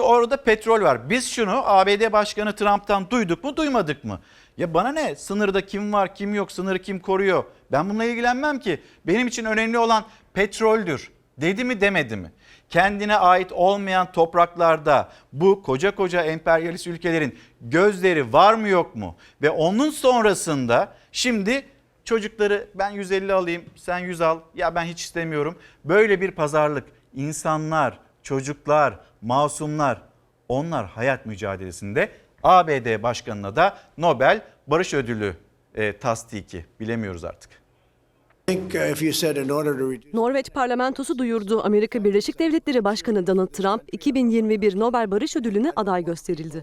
Orada petrol var. Biz şunu ABD Başkanı Trump'tan duyduk mu duymadık mı? Ya bana ne sınırda kim var kim yok sınırı kim koruyor? Ben bununla ilgilenmem ki. Benim için önemli olan petroldür. Dedi mi demedi mi? Kendine ait olmayan topraklarda bu koca koca emperyalist ülkelerin gözleri var mı yok mu? Ve onun sonrasında şimdi çocukları ben 150 alayım sen 100 al ya ben hiç istemiyorum. Böyle bir pazarlık insanlar, çocuklar, masumlar onlar hayat mücadelesinde ABD başkanına da Nobel Barış Ödülü e, tasdiki bilemiyoruz artık. Uh, Norveç parlamentosu duyurdu. Amerika Birleşik Devletleri Başkanı Donald Trump 2021 Nobel Barış Ödülü'ne aday gösterildi.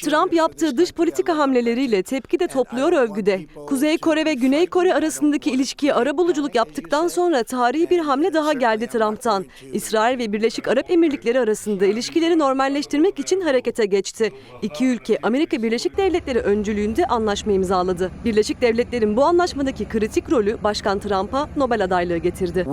Trump yaptığı dış politika hamleleriyle tepki de topluyor övgüde. Kuzey Kore ve Güney Kore arasındaki ilişkiye arabuluculuk yaptıktan sonra tarihi bir hamle daha geldi Trump'tan. İsrail ve Birleşik Arap Emirlikleri arasında ilişkileri normalleştirmek için harekete geçti. İki ülke Amerika Birleşik Devletleri öncülüğünde anlaşma imzaladı. Birleşik Devletler'in bu anlaşmadaki kritik rolü Başkan Trump'a Nobel adaylığı getirdi.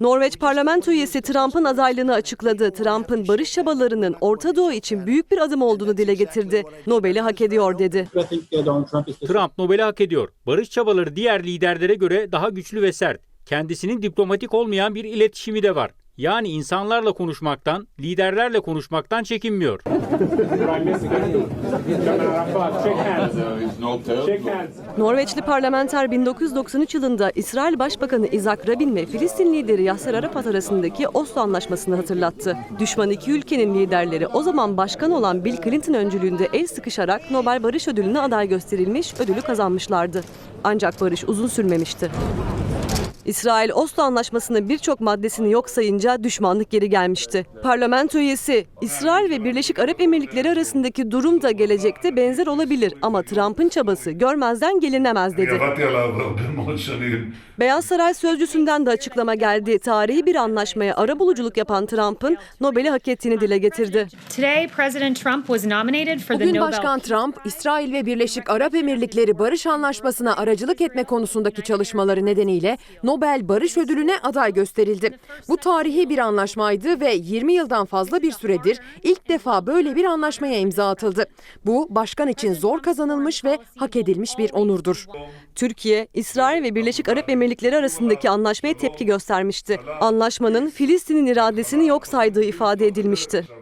Norveç parlamento üyesi Trump'ın adaylığını açıkladı. Trump'ın barış çabalarının Orta Doğu için büyük bir adım olduğunu dile getirdi. Nobel'i hak ediyor dedi. Trump Nobel'i hak ediyor. Barış çabaları diğer liderlere göre daha güçlü ve sert. Kendisinin diplomatik olmayan bir iletişimi de var. Yani insanlarla konuşmaktan, liderlerle konuşmaktan çekinmiyor. Norveçli parlamenter 1993 yılında İsrail Başbakanı Isaac Rabin ve Filistin lideri Yasser Arafat arasındaki Oslo Anlaşması'nı hatırlattı. Düşman iki ülkenin liderleri o zaman başkan olan Bill Clinton öncülüğünde el sıkışarak Nobel Barış Ödülü'ne aday gösterilmiş, ödülü kazanmışlardı. Ancak barış uzun sürmemişti. İsrail Oslo Anlaşması'nın birçok maddesini yok sayınca düşmanlık geri gelmişti. Parlamento üyesi İsrail ve Birleşik Arap Emirlikleri arasındaki durum da gelecekte benzer olabilir ama Trump'ın çabası görmezden gelinemez dedi. Beyaz Saray sözcüsünden de açıklama geldi. Tarihi bir anlaşmaya ara buluculuk yapan Trump'ın Nobel'i hak ettiğini dile getirdi. Bugün Başkan Trump, İsrail ve Birleşik Arap Emirlikleri Barış Anlaşması'na aracılık etme konusundaki çalışmaları nedeniyle Nobel Nobel Barış Ödülü'ne aday gösterildi. Bu tarihi bir anlaşmaydı ve 20 yıldan fazla bir süredir ilk defa böyle bir anlaşmaya imza atıldı. Bu başkan için zor kazanılmış ve hak edilmiş bir onurdur. Türkiye, İsrail ve Birleşik Arap Emirlikleri arasındaki anlaşmaya tepki göstermişti. Anlaşmanın Filistin'in iradesini yok saydığı ifade edilmişti.